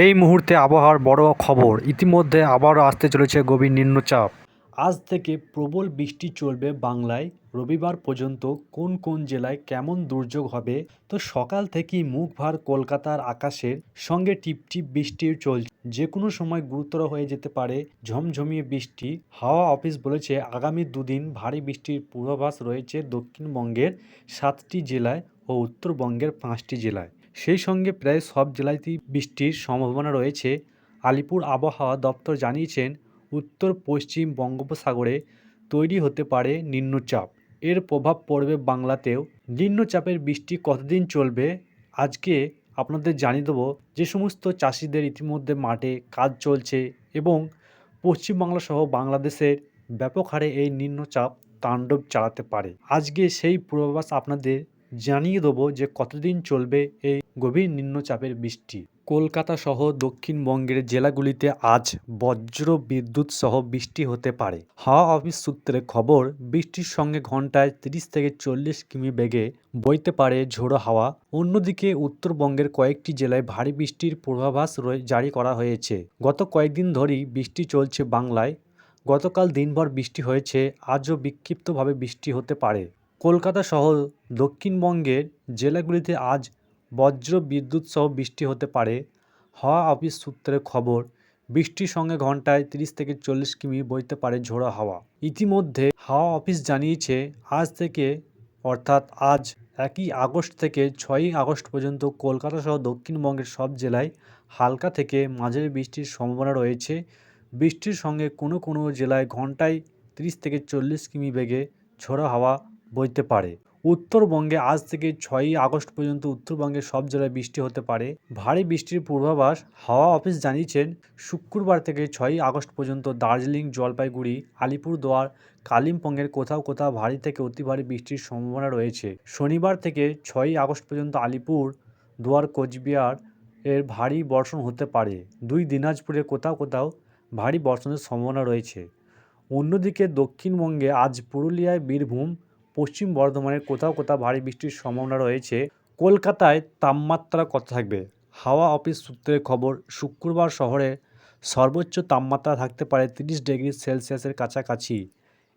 এই মুহূর্তে আবহাওয়ার বড় খবর। ইতিমধ্যে আবারও আসতে চলেছে গভীর নিম্নচাপ। আজ থেকে প্রবল বৃষ্টি চলবে বাংলায়। রবিবার পর্যন্ত কোন কোন জেলায় কেমন দুর্যোগ হবে, তো সকাল থেকেই মুখ ভার কলকাতার আকাশের সঙ্গে টিপটিপ বৃষ্টি চলছে। যে কোনো সময় গুরুতর হয়ে যেতে পারে ঝমঝমিয়ে বৃষ্টি। হাওয়া অফিস বলেছে, আগামী দুদিন ভারী বৃষ্টির পূর্বাভাস রয়েছে দক্ষিণবঙ্গের সাতটি জেলায় ও উত্তরবঙ্গের পাঁচটি জেলায়। সেই সঙ্গে প্রায় সব জেলাতেই বৃষ্টির সম্ভাবনা রয়েছে। আলিপুর আবহাওয়া দপ্তর জানিয়েছেন, উত্তর পশ্চিম বঙ্গোপসাগরে তৈরি হতে পারে নিম্নচাপ। এর প্রভাব পড়বে বাংলাতেও। নিম্নচাপের বৃষ্টি কতদিন চলবে? আজকে আপনাদের জানিয়ে দেবো যে সমস্ত চাষিদের ইতিমধ্যে মাঠে কাজ চলছে এবং পশ্চিমবাংলা সহ বাংলাদেশের ব্যাপক হারে এই নিম্নচাপ তাণ্ডব চালাতে পারে। আজকে সেই পূর্বাভাস আপনাদের জানিয়ে দেবো যে কতদিন চলবে এই গভীর নিম্নচাপের বৃষ্টি। কলকাতা সহ দক্ষিণবঙ্গের জেলাগুলিতে আজ বজ্র বিদ্যুৎ সহ বৃষ্টি হতে পারে। হাওয়া অফিস সূত্রে খবর, বৃষ্টির সঙ্গে ঘন্টায় তিরিশ থেকে চল্লিশ কিমি বেগে বইতে পারে ঝোড়ো হাওয়া। অন্যদিকে উত্তরবঙ্গের কয়েকটি জেলায় ভারী বৃষ্টির পূর্বাভাস জারি করা হয়েছে। গত কয়েকদিন ধরেই বৃষ্টি চলছে বাংলায়। গতকাল দিনভর বৃষ্টি হয়েছে, আজও বিক্ষিপ্তভাবে বৃষ্টি হতে পারে। কলকাতা সহ দক্ষিণবঙ্গের জেলাগুলিতে আজ বজ্র বিদ্যুৎ সহ বৃষ্টি হতে পারে। হাওয়া অফিস সূত্রে খবর, বৃষ্টির সঙ্গে ঘন্টায় তিরিশ থেকে চল্লিশ কিমি বইতে পারে ঝোড়ো হাওয়া। ইতিমধ্যে হাওয়া অফিস জানিয়েছে, আজ থেকে, অর্থাৎ আজ একই আগস্ট থেকে ছয়ই আগস্ট পর্যন্ত কলকাতা সহ দক্ষিণবঙ্গের সব জেলায় হালকা থেকে মাঝারি বৃষ্টির সম্ভাবনা রয়েছে। বৃষ্টির সঙ্গে কোনো কোনো জেলায় ঘন্টায় তিরিশ থেকে চল্লিশ কিমি বেগে ঝোড়ো হাওয়া বইতে পারে। উত্তরবঙ্গে আজ থেকে ছয়ই আগস্ট পর্যন্ত উত্তরবঙ্গের সব জেলায় বৃষ্টি হতে পারে। ভারী বৃষ্টির পূর্বাভাস হাওয়া অফিস জানিয়েছেন, শুক্রবার থেকে ছয়ই আগস্ট পর্যন্ত দার্জিলিং, জলপাইগুড়ি, আলিপুরদুয়ার, কালিম্পংয়ের কোথাও কোথাও ভারী থেকে অতি ভারী বৃষ্টির সম্ভাবনা রয়েছে। শনিবার থেকে ছয়ই আগস্ট পর্যন্ত আলিপুর, দুয়ার, কোচবিহার এর ভারী বর্ষণ হতে পারে। দুই দিনাজপুরে কোথাও কোথাও ভারী বর্ষণের সম্ভাবনা রয়েছে। অন্যদিকে দক্ষিণবঙ্গে আজ পুরুলিয়ায় বীরভূম পশ্চিম বর্ধমানের কোথাও কোথাও ভারী বৃষ্টির সম্ভাবনা রয়েছে। কলকাতায় তাপমাত্রা কত থাকবে। হাওয়া অফিস সূত্রে খবর, শুক্রবার শহরে সর্বোচ্চ তাপমাত্রা থাকতে পারে তিরিশ ডিগ্রি সেলসিয়াসের কাছাকাছি।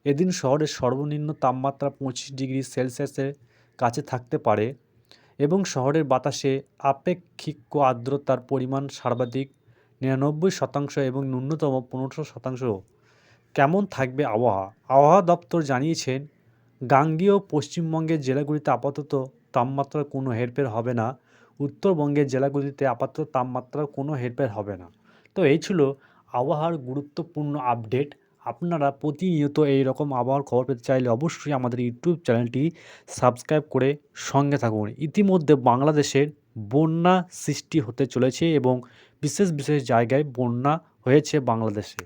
এদিন শহরের সর্বনিম্ন তাপমাত্রা পঁচিশ ডিগ্রি সেলসিয়াসের কাছে থাকতে পারে এবং শহরের বাতাসে আপেক্ষিক আর্দ্রতার পরিমাণ সর্বাধিক নিরানব্বই শতাংশ এবং ন্যূনতম পনেরো শতাংশ। কেমন থাকবে আবহাওয়া? আবহাওয়া দপ্তর জানিয়েছেন গাঙ্গেয় পশ্চিমবঙ্গের জেলাগুলিতে আপাতত তাপমাত্রার কোনো হেরফের হবে না। উত্তরবঙ্গের জেলাগুলিতে আপাতত তাপমাত্রার কোনো হেরফের হবে না। তো এই ছিল আবহাওয়ার গুরুত্বপূর্ণ আপডেট। আপনারা প্রতিনিয়ত এই রকম আবহাওয়ার খবর পেতে চাইলে অবশ্যই আমাদের ইউটিউব চ্যানেলটি সাবস্ক্রাইব করে সঙ্গে থাকুন। ইতিমধ্যে বাংলাদেশের বন্যা সৃষ্টি হতে চলেছে এবং বিশেষ বিশেষ জায়গায় বন্যা হয়েছে বাংলাদেশে।